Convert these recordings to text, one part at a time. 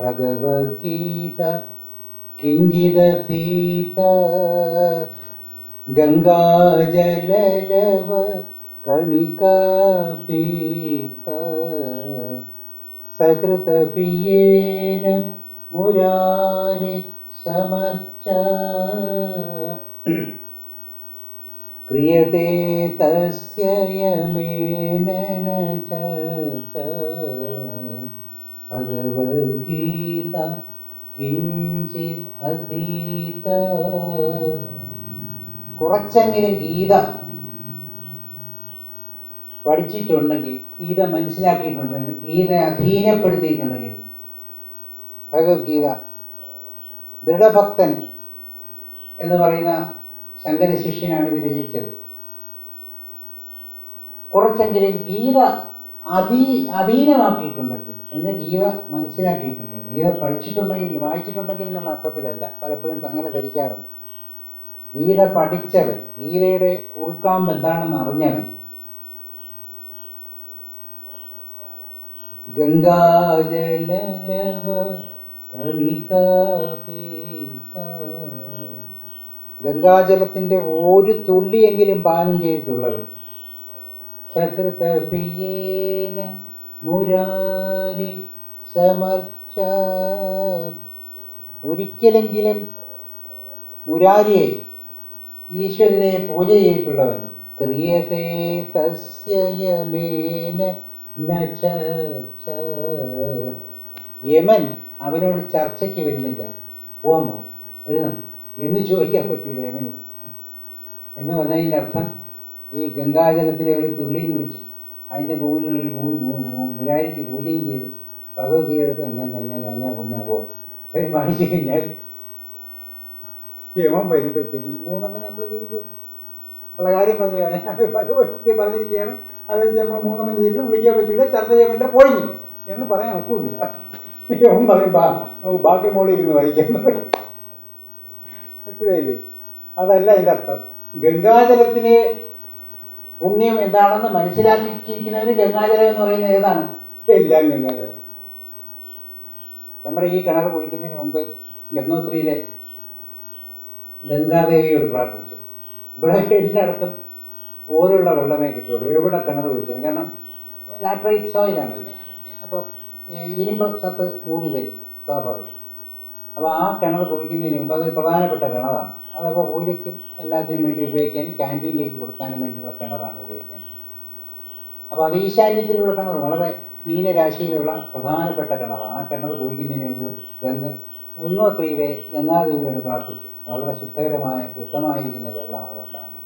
ഭഗവത്ഗീത കിഞ്ചിതീത ഗംഗാജലവ കണികാപീത. സകൃതപിയേന മുരാരി സമർച്ച. ക്രിയത്തെ തസ്യ യമേന ച. ഭഗവത്ഗീത കിഞ്ചിത് അധീത കുറച്ചെങ്കിലും ഗീത പഠിച്ചിട്ടുണ്ടെങ്കിൽ ഗീത മനസ്സിലാക്കിയിട്ടുണ്ടെങ്കിൽ ഗീത അധീനപ്പെടുത്തിയിട്ടുണ്ടെങ്കിൽ ഭഗവത്ഗീത ദൃഢഭക്തൻ എന്ന് പറയുന്ന ശങ്കര ശിഷ്യനാണ് ഇത് രചിച്ചത്. കുറച്ചെങ്കിലും ഗീത അധീ അധീനമാക്കിയിട്ടുണ്ടെങ്കിൽ അല്ലെങ്കിൽ ഗീത മനസ്സിലാക്കിയിട്ടുണ്ടെങ്കിൽ ഗീത പഠിച്ചിട്ടുണ്ടെങ്കിൽ വായിച്ചിട്ടുണ്ടെങ്കിൽ എന്നുള്ള അർത്ഥത്തിലല്ല പലപ്പോഴും അങ്ങനെ ധരിക്കാറുണ്ട്. ഗീത പഠിച്ചവൻ ഗീതയുടെ ഉൾക്കാമ്പ് എന്താണെന്ന് അറിഞ്ഞവൻ ഗംഗാജലവ കണികാപീത ഗംഗാജലത്തിന്റെ ഒരു തുള്ളിയെങ്കിലും പാനം ചെയ്തിട്ടുള്ളവൻ. സകൃതപിയേന മുരാരി സമർച്ച. ഒരിക്കലെങ്കിലും മുരാരിയെ ഈശ്വരനെ പൂജ ചെയ്തിട്ടുള്ളവൻ ക്രിയത്തെ തസ്യമേന. യമൻ അവനോട് ചർച്ചയ്ക്ക് വരുന്നില്ല. ഓമോ എന്ന് ചോദിക്കാൻ പറ്റൂല യമന്. എന്ന് പറഞ്ഞതിന്റെ അർത്ഥം ഈ ഗംഗാജലത്തിലെ ഒരു തുള്ളി കുടിച്ച് അതിന്റെ മുകളിലുള്ള മുരാരിക്ക് പൂജയും ചെയ്ത് ഭഗവത് എടുത്ത് ഞാൻ ഞാൻ ഞാൻ ഞാൻ കുഞ്ഞാ പോകും വായിച്ചു കഴിഞ്ഞാൽ യമം വരുമ്പോഴത്തേക്ക് ഈ മൂന്നെണ്ണം നമ്മൾ ചെയ്തു. ഉള്ള കാര്യം പറഞ്ഞു ഭഗവത്ഗീത പറഞ്ഞിരിക്കുകയാണ്. അത് നമ്മൾ മൂന്നെണ്ണം ചെയ്ത്. വിളിക്കാൻ പറ്റില്ല പറ്റില്ല. പോയി എന്ന് പറയാൻ ഒക്കുന്നില്ല. യമം പറയും ബാ ബാക്കി മോളിൽ ഇരുന്ന് വായിക്കാൻ മനസ്സിലായില്ലേ? അതല്ല അതിന്റെ അർത്ഥം. ഗംഗാജലത്തിലെ പുണ്യം എന്താണെന്ന് മനസ്സിലാക്കിയിരിക്കുന്നവന് ഗംഗാജലം എന്ന് പറയുന്നത് ഏതാണ്? എല്ലാം ഗംഗാജലം. നമ്മുടെ ഈ കിണർ കുഴിക്കുന്നതിന് മുമ്പ് ഗംഗോത്രിയിലെ ഗംഗാദേവിയോട് പ്രാർത്ഥിച്ചു. ഇവിടെ എല്ലായിടത്തും ഓരുള്ള വെള്ളമേ കിട്ടുള്ളൂ എവിടെ കിണർ കുഴിച്ചാലും. കാരണം ലാട്രൈറ്റ് സോയിലാണല്ലോ. അപ്പോൾ ഇരുമ്പ് സത്ത് കൂടി വരും സ്വാഭാവികം. അപ്പോൾ ആ കിണർ കുഴിക്കുന്നതിന് മുമ്പ് അതൊരു പ്രധാനപ്പെട്ട കിണറാണ്. അതപ്പോൾ പൂജയ്ക്കും എല്ലാത്തിനും വേണ്ടി ഉപയോഗിക്കാൻ ക്യാന്റീനിലേക്ക് കൊടുക്കാനും വേണ്ടിയുള്ള കിണറാണ് ഉപയോഗിക്കാൻ അപ്പോൾ അത് ഈശാന്യത്തിലുള്ള കിണർ വളരെ മീനരാശിയിലുള്ള പ്രധാനപ്പെട്ട കിണറാണ്. ആ കിണർ കുഴിക്കുന്നതിന് മുമ്പ് ഗംഗ ഗംഗോത്രിയിലെ ഗംഗാദേവിയോട് പ്രാർത്ഥിച്ചു. വളരെ ശുദ്ധകരമായ ശുദ്ധമായിരിക്കുന്ന വെള്ളം അതുകൊണ്ടാണ്.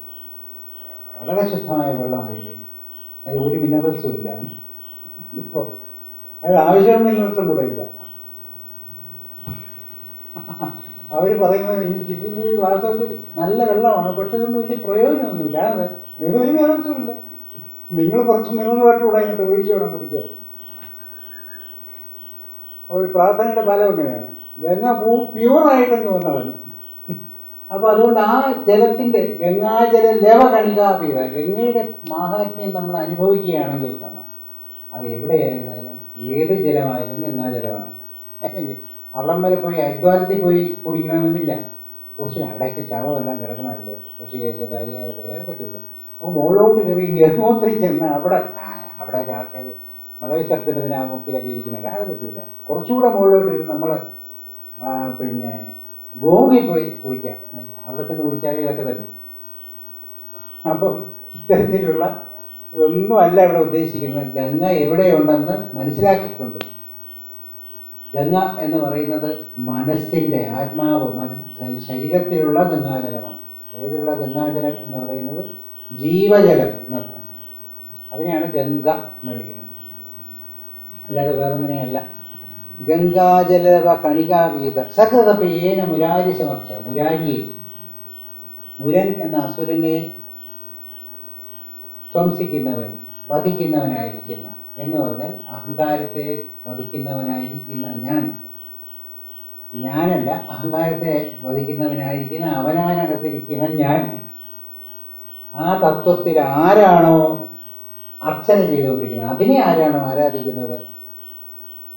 വളരെ ശുദ്ധമായ വെള്ളമായിരിക്കും അത് ഒരു മിനറൽസും ഇല്ല. ഇപ്പോൾ അത് ആവശ്യമുള്ള മിനറൽസും കൂടെ ഇല്ല. അവർ പറയുന്നത് ഈ- ഈ വാസ്തവത്തിൽ നല്ല വെള്ളമാണ് പക്ഷെ ഇതൊന്നും വലിയ പ്രയോജനമൊന്നുമില്ല. നിങ്ങൾ ഒരു മേലത്തുമില്ല നിങ്ങൾ കുറച്ച് വാട്ടർ കൂടെ അതിനകത്ത് ഒഴിച്ചു വേണം കുടിക്കാൻ. അപ്പോൾ പ്രാർത്ഥനയുടെ ഫലം എങ്ങനെയാണ്? ഗംഗ പൂ പ്യൂറായിട്ടങ്ങ് വന്നവന് അപ്പോൾ അതുകൊണ്ട് ആ ജലത്തിന്റെ ഗംഗാജല ലവ കണികാപീത ഗംഗയുടെ മാഹാത്മ്യം നമ്മൾ അനുഭവിക്കുകയാണെങ്കിൽ കാണാം. അത് എവിടെയായിരുന്നാലും ഏത് ജലമായാലും ഗംഗാജലമാണ്. അവിടം വരെ പോയി ഹരിദ്വാരത്തിൽ പോയി കുടിക്കണമെന്നില്ല. കുറച്ച് അവിടെയൊക്കെ ശവമെല്ലാം കിടക്കണമല്ലേ കൃഷി അത് പറ്റില്ല അപ്പോൾ മുകളിലോട്ട് കയറി ഗർഭോത്രി ചെന്ന് അവിടെ അവിടെയൊക്കെ ആൾക്കാർ മതവിസർജനത്തിന് ആ മുക്കിലൊക്കെ ഇരിക്കുന്ന അത് പറ്റില്ല കുറച്ചുകൂടെ മുകളിലോട്ട് ഇരുന്ന് നമ്മൾ പിന്നെ ഭൂമി പോയി കുളിക്കാം. അവിടെ ചെന്ന് കുളിച്ചാൽ ഇതൊക്കെ തന്നെ അപ്പം ഇത്തരത്തിലുള്ള ഒന്നും അല്ല ഇവിടെ ഉദ്ദേശിക്കുന്നത്. ഗംഗ എവിടെയുണ്ടെന്ന് മനസ്സിലാക്കിക്കൊണ്ട് ഗംഗ എന്ന് പറയുന്നത് മനസ്സിന്റെ ആത്മാവ് ശരീരത്തിലുള്ള ഗംഗാജലമാണ്. ശരീരത്തിലുള്ള ഗംഗാജലം എന്ന് പറയുന്നത് ജീവജലം എന്നർത്ഥം അതിനെയാണ് ഗംഗ എന്ന് വിളിക്കുന്നത്. അല്ലാതെ വേറൊന്നിനെയല്ല. ഗംഗാജലവ കണികാവീത സകൃതപ്പേന മുരാരി സമർച്ച മുരാരിയെ മുരൻ എന്ന അസുരനെ ധ്വംസിക്കുന്നവൻ വധിക്കുന്നവനായിരിക്കുന്ന എന്ന് പറഞ്ഞാൽ അഹങ്കാരത്തെ വധിക്കുന്നവനായിരിക്കുന്ന ഞാൻ. ഞാനല്ല അഹങ്കാരത്തെ വധിക്കുന്നവനായിരിക്കുന്ന അവനവനകത്തിരിക്കുന്ന ഞാൻ. ആ തത്വത്തിൽ ആരാണോ അർച്ചന ചെയ്തുകൊണ്ടിരിക്കുന്നത്? അതിനെ ആരാണോ ആരാധിക്കുന്നത്?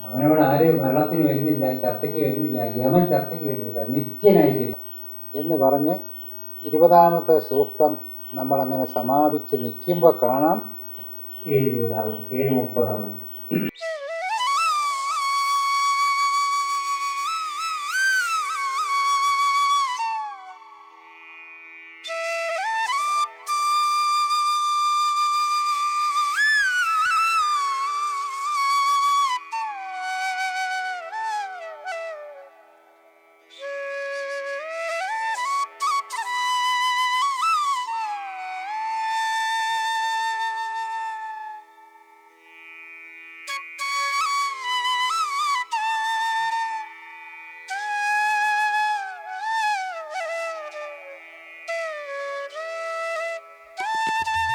അവനോട് ആരും ഭരണത്തിന് വരുന്നില്ല ചർച്ചയ്ക്ക് വരുന്നില്ല യമൻ ചർച്ചയ്ക്ക് വരുന്നില്ല നിത്യനായിരിക്കില്ല എന്ന് പറഞ്ഞ് ഇരുപതാമത്തെ സൂക്തം നമ്മളങ്ങനെ സമാപിച്ച് നിൽക്കുമ്പോൾ കാണാം. ஏழு இருபதாகும் ஏழு முப்பதாகும் you